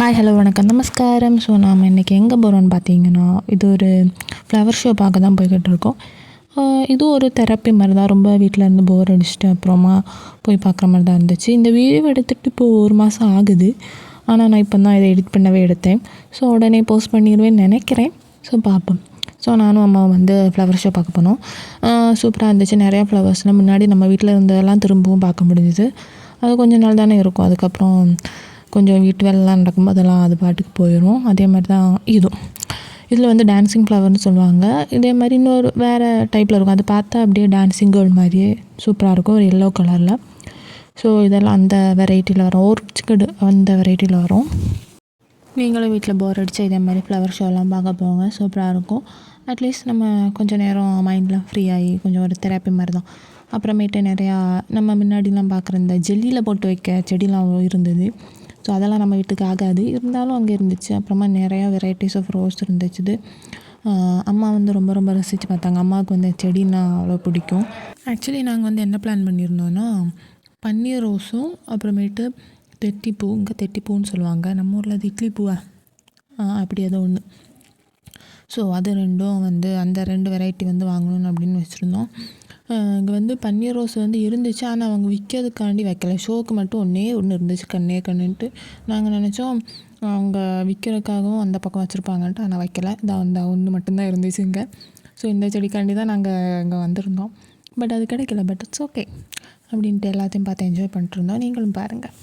Hi hello வணக்கம். நமஸ்காரம். So நாம் இன்றைக்கி எங்கே போகிறோம்னு பார்த்தீங்கன்னா இது ஒரு ஃப்ளவர் ஷோ பார்க்க தான் போய்கிட்டு இருக்கோம். இது ஒரு தெரப்பி மாதிரி தான். ரொம்ப வீட்டில் இருந்து போர் அடிச்சுட்டு அப்புறமா போய் பார்க்குற மாதிரி தான் இருந்துச்சு. இந்த வீடியோ எடுத்துகிட்டு இப்போது ஒரு மாதம் ஆகுது. ஆனால் நான் இப்போ தான் இதை எடிட் பண்ணவே எடுத்தேன். ஸோ உடனே போஸ்ட் பண்ணிடுவேன்னு நினைக்கிறேன். ஸோ பார்ப்போம். ஸோ நானும் அம்மா வந்து ஃப்ளவர் ஷோ பார்க்க போனோம். சூப்பராக இருந்துச்சு. நிறையா ஃப்ளவர்ஸ்லாம் முன்னாடி நம்ம வீட்டில் இருந்ததெல்லாம் திரும்பவும் பார்க்க முடிஞ்சுது. அது கொஞ்ச நாள் தானே இருக்கும். அதுக்கப்புறம் கொஞ்சம் வீட்டு வேலைலாம் நடக்கும்போது அதெல்லாம் அது பாட்டுக்கு போயிடும் அதே மாதிரி தான் இதுவும். இதில் வந்து டான்ஸிங் ஃப்ளவர்னு சொல்லுவாங்க. இதே மாதிரி இன்னொரு வேறு டைப்பில் இருக்கும். அது பார்த்தா அப்படியே டான்ஸிங் கேர்ள் மாதிரியே சூப்பராக இருக்கும். ஒரு எல்லோ கலரில் ஸோ இதெல்லாம் அந்த வெரைட்டியில் வரும். ஓர்ச்சிக்கடு அந்த வெரைட்டியில் வரும். நீங்களும் வீட்டில் போர் அடித்து இதே மாதிரி ஃப்ளவர் ஷோலாம் பார்க்க போங்க. சூப்பராக இருக்கும். அட்லீஸ்ட் நம்ம கொஞ்சம் நேரம் மைண்ட்லாம் ஃப்ரீ ஆகி கொஞ்சம் ஒரு தெரப்பி மாதிரி தான் அப்புறமேட்டு நிறையா நம்ம முன்னாடிலாம் பார்க்குற இந்த ஜெல்லியில் போட்டு வைக்க செடிலாம் இருந்தது. ஸோ அதெல்லாம் நம்ம வீட்டுக்கு ஆகாது. இருந்தாலும் அங்கே இருந்துச்சு. அப்புறமா நிறையா வெரைட்டிஸ் ஆஃப் ரோஸ் இருந்துச்சு அம்மா வந்து ரொம்ப ரொம்ப ரசித்து பார்த்தாங்க. அம்மாவுக்கு வந்து செடின்னா அவ்வளோ பிடிக்கும். ஆக்சுவலி நாங்கள் வந்து என்ன பிளான் பண்ணியிருந்தோன்னா பன்னீர் ரோஸும் அப்புறமேட்டு தெட்டிப்பூ இங்கே தெட்டிப்பூன்னு சொல்லுவாங்க. நம்ம ஊரில் அது இட்லி பூவா? அப்படி ஏதோ ஒன்று ஸோ அது ரெண்டும் வந்து அந்த ரெண்டு வெரைட்டி வந்து வாங்கணும்னு அப்படின்னு வச்சுருந்தோம். இங்கே வந்து பன்னீர் ரோஸ் வந்து இருந்துச்சு. ஆனால் அவங்க விற்கிறதுக்காண்டி வைக்கல. ஷோக்கு மட்டும் ஒன்றே ஒன்று இருந்துச்சு கண்ணே கண்ணுன்ட்டு. நாங்கள் நினச்சோம் அவங்க விற்கிறதுக்காகவும் அந்த பக்கம் வச்சுருப்பாங்கன்ட்டு. ஆனால் வைக்கல. இந்த அந்த ஒன்று மட்டும்தான் இருந்துச்சு இங்கே. ஸோ இந்த செடிக்காண்டி தான் நாங்கள் இங்கே வந்திருந்தோம். பட் அது கிடைக்கல. பட் இட்ஸ் ஓகே அப்படின்ட்டு எல்லாத்தையும் பார்த்து என்ஜாய் பண்ணிட்டு இருந்தோம். நீங்களும் பாருங்கள்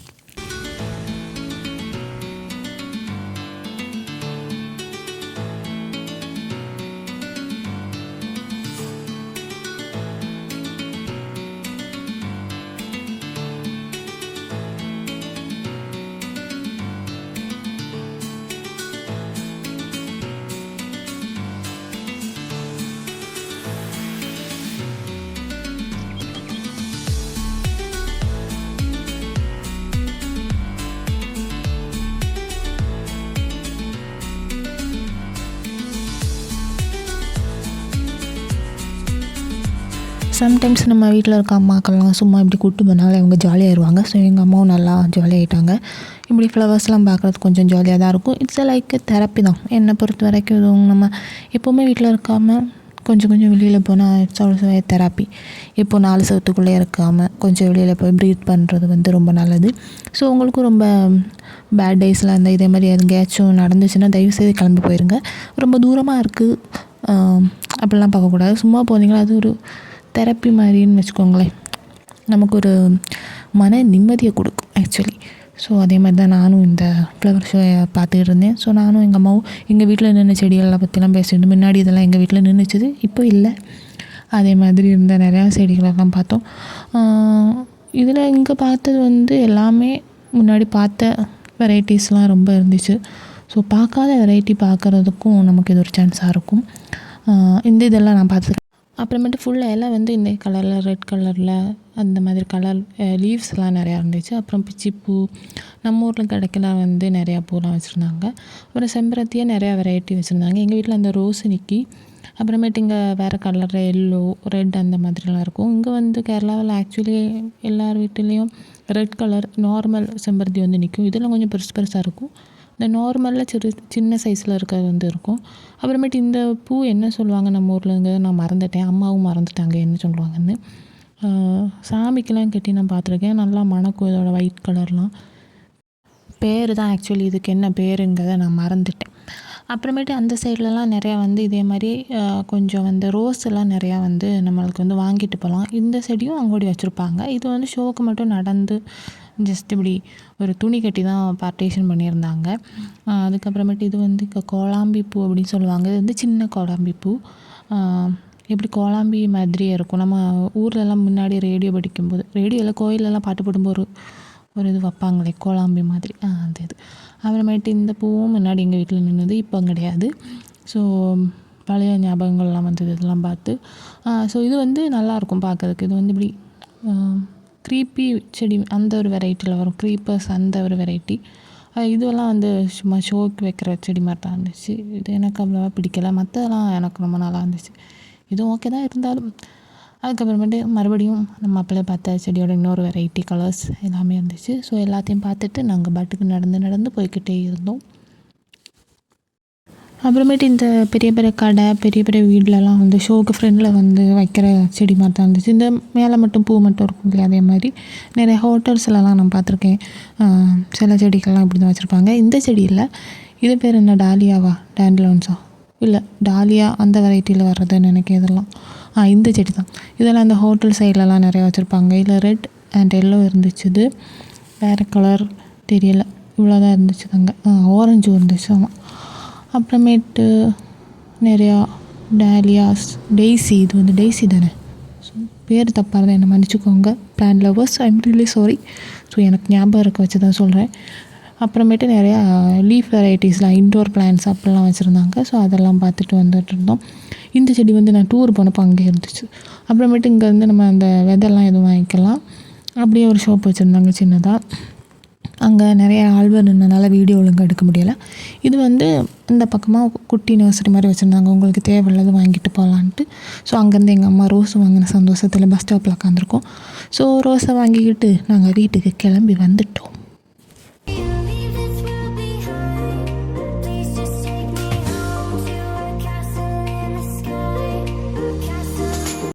சம்டைம்ஸ் நம்ம வீட்டில் இருக்க அம்மாக்கள்லாம் சும்மா இப்படி கூட்டு போனாலும் அவங்க ஜாலியாகிடுவாங்க ஸோ எங்கள் அம்மாவும் நல்லா ஜாலியாகிட்டாங்க இப்படி ஃப்ளவர்ஸ்லாம் பார்க்குறது கொஞ்சம் ஜாலியாக தான் இருக்கும். இட்ஸ் லைக் தெரப்பி தான். என்னை பொறுத்த வரைக்கும் இதுவும் நம்ம எப்போவுமே வீட்டில் இருக்காமல் கொஞ்சம் கொஞ்சம் வெளியில் போனால் இட்ஸ் ஆல்சோ தெரப்பி இப்போ நாலு சவத்துக்குள்ளே இருக்காமல் கொஞ்சம் வெளியில் போய் ப்ரீத் பண்ணுறது வந்து ரொம்ப நல்லது. ஸோ உங்களுக்கும் ரொம்ப பேட் டேஸில் இருந்தால் இதே மாதிரி எங்கேயாச்சும் நடந்துச்சுன்னா தயவுசெய்து கிளம்பி போயிருங்க. ரொம்ப தூரமாக இருக்குது அப்படிலாம் பார்க்கக்கூடாது. சும்மா போனீங்கன்னா அது ஒரு தெரப்பி மாதிரின்னு வச்சுக்கோங்களேன். நமக்கு ஒரு மன நிம்மதியை கொடுக்கும் ஆக்சுவலி ஸோ அதே மாதிரி தான் நானும் இந்த ஃப்ளவர் ஷோயை பார்த்துக்கிட்டு இருந்தேன். ஸோ நானும் எங்கள் அம்மாவும் எங்கள் வீட்டில் நின்று செடிகள்லாம் பற்றிலாம் பேசிட்டு முன்னாடி இதெல்லாம் எங்கள் வீட்டில் நின்றுச்சுது இப்போ இல்லை. அதே மாதிரி இருந்த நிறையா செடிகளெல்லாம் பார்த்தோம். இதில் இங்கே பார்த்தது வந்து எல்லாமே முன்னாடி பார்த்த வெரைட்டிஸ்லாம் ரொம்ப இருந்துச்சு. ஸோ பார்க்காத வெரைட்டி பார்க்குறதுக்கும் நமக்கு இது ஒரு சான்ஸாக இருக்கும். இந்த இதெல்லாம் நான் பார்த்துருக்கேன் அப்புறமேட்டு ஃபுல்லாக இலை வந்து இந்த கலரில் ரெட் கலரில் அந்த மாதிரி கலர் லீவ்ஸ்லாம் நிறையா இருந்துச்சு. அப்புறம் பிச்சிப்பூ நம்ம ஊரில் கிடைக்கல வந்து நிறையா பூலாம் வச்சுருந்தாங்க. அப்புறம் செம்பருத்தியே நிறையா வெரைட்டி வச்சுருந்தாங்க. எங்கள் வீட்டில் அந்த ரோஸ் நிக்கி அப்புறமேட்டு இங்கே வேறு கலரில் எல்லோ ரெட் அந்த மாதிரிலாம் இருக்கும். இங்கே வந்து கேரளாவில் ஆக்சுவலி எல்லார் வீட்டிலையும் ரெட் கலர் நார்மல் செம்பருத்தி வந்து நிற்கும் இதெல்லாம் கொஞ்சம் பெருசு பெருசாக இருக்கும். இந்த நார்மலில் சிறு சின்ன சைஸில் இருக்கிறது வந்து இருக்கும். அப்புறமேட்டு இந்த பூ என்ன சொல்லுவாங்க நம்ம ஊர்லங்க நான் மறந்துட்டேன். அம்மாவும் மறந்துட்டாங்க என்ன சொல்லுவாங்கன்னு. சாமிக்கெலாம் சாமிக்கெல்லாம் கட்டி நான் பார்த்துருக்கேன். நல்லா மணக்கும் இதோட ஒயிட் கலர்லாம் பேர் தான் ஆக்சுவலி இதுக்கு என்ன பேருங்கிறத நான் மறந்துட்டேன். அப்புறமேட்டு அந்த சைட்லலாம் நிறையா வந்து இதே மாதிரி கொஞ்சம் வந்து ரோஸ் எல்லாம் நிறையா வந்து நம்மளுக்கு வந்து வாங்கிட்டு போகலாம். இந்த செடியும் அங்கோடி வச்சுருப்பாங்க. இது வந்து ஷோக்கு மட்டும் நடந்து ஜஸ்ட் இப்படி ஒரு துணி கட்டி தான் பார்ட்டேஷன் பண்ணியிருந்தாங்க அதுக்கப்புறமேட்டு இது வந்து கோலாம்பி பூ அப்படின்னு சொல்லுவாங்க. இது வந்து சின்ன கோலாம்பி பூ. எப்படி கோலாம்பி மாதிரியே இருக்கும். நம்ம ஊர்லலாம் முன்னாடி ரேடியோ படிக்கும்போது ரேடியோவில் கோயிலெல்லாம் பாட்டு போடும்போது ஒரு ஒரு இது வைப்பாங்களே கோலாம்பி மாதிரி. ஆ அந்த இது அப்புறமேட்டு இந்த பூவும் முன்னாடி எங்கள் வீட்டில் நின்றுது இப்போ கிடையாது. ஸோ பழைய ஞாபகங்கள்லாம் வந்தது இதெல்லாம் பார்த்து. ஸோ இது வந்து நல்லாயிருக்கும் பார்க்கறதுக்கு. இது வந்து இப்படி க்ரீப்பி செடி அந்த ஒரு வெரைட்டியில் வரும். க்ரீப்பர்ஸ் அந்த ஒரு வெரைட்டி இதுவெல்லாம் வந்து சும்மா ஷோக்கு வைக்கிற செடி மாதிரி தான் இருந்துச்சு. இது எனக்கு அவ்வளோவா பிடிக்கல. மற்றதெல்லாம் எனக்கு ரொம்ப நல்லா இருந்துச்சு. இதுவும் ஓகே தான் இருந்தாலும். அதுக்கப்புறமேட்டு மறுபடியும் நம்ம அப்பளே பார்த்த செடியோட இன்னொரு வெரைட்டி கலர்ஸ் எல்லாமே இருந்துச்சு. ஸோ எல்லாத்தையும் பார்த்துட்டு நாங்கள் பாட்டுக்கு நடந்து நடந்து போய்க்கிட்டே இருந்தோம். அப்புறமேட்டு இந்த பெரிய பெரிய கடை பெரிய பெரிய வீட்லலாம் வந்து ஷோக்கு ஃப்ரெண்டில் வந்து வைக்கிற செடி மாதிரி தான் இருந்துச்சு. இந்த மேலே மட்டும் பூ மட்டும் இருக்கும் இல்லையா? அதே மாதிரி நிறைய ஹோட்டல்ஸ்லலாம் நான் பார்த்துருக்கேன். சில செடிகள்லாம் இப்படி தான் வச்சுருப்பாங்க. இந்த செடி இல்லை. இது பேர் என்ன? டாலியாவா? டேண்ட்லோன்ஸா? இல்லை டாலியா அந்த வெரைட்டியில் வர்றதுன்னு எனக்கு இதெல்லாம் ஆ இந்த செடி தான் இதெல்லாம் அந்த ஹோட்டல் சைட்லலாம் நிறையா வச்சுருப்பாங்க. இதில் ரெட் அண்ட் எல்லோ இருந்துச்சுது. வேறு கலர் தெரியல. இவ்வளோ தான் இருந்துச்சு அங்கே ஆரஞ்சு இருந்துச்சு. ஆமாம் அப்புறமேட்டு நிறையா டேலியாஸ் டெய்ஸி இது வந்து டெய்ஸி தானே? ஸோ பேர் தப்பாக இருந்தால் என்னை மன்னிச்சுக்கோங்க. Plan lovers I'm really sorry so எனக்கு ஞாபகம் இருக்க வச்சு தான் சொல்கிறேன் அப்புறமேட்டு நிறையா லீஃப் வெரைட்டிஸ்லாம் இன்டோர் பிளான்ஸ் அப்படிலாம் வச்சுருந்தாங்க. ஸோ அதெல்லாம் பார்த்துட்டு வந்துட்டு இருந்தோம். இந்த செடி வந்து நான் டூர் போனப்போ அங்கே இருந்துச்சு. அப்புறமேட்டு இங்கேருந்து நம்ம அந்த விதெல்லாம் எதுவும் வாங்கிக்கலாம். அப்படியே ஒரு ஷாப் வச்சுருந்தாங்க சின்னதாக அங்கே நிறைய ஆல்பம் நின்றனால வீடியோ ஒழுங்காக எடுக்க முடியலை. இது வந்து இந்த பக்கமாக குட்டி நர்சரி மாதிரி வச்சுருந்தாங்க. உங்களுக்கு தேவையில்லாத வாங்கிட்டு போகலான்ட்டு ஸோ அங்கேருந்து எங்கள் அம்மா ரோஸ் வாங்கின சந்தோஷத்தில் பஸ் ஸ்டாப்பில் உட்காந்துருக்கோம் ஸோ ரோஸை வாங்கிக்கிட்டு நாங்கள் வீட்டுக்கு கிளம்பி வந்துட்டோம்.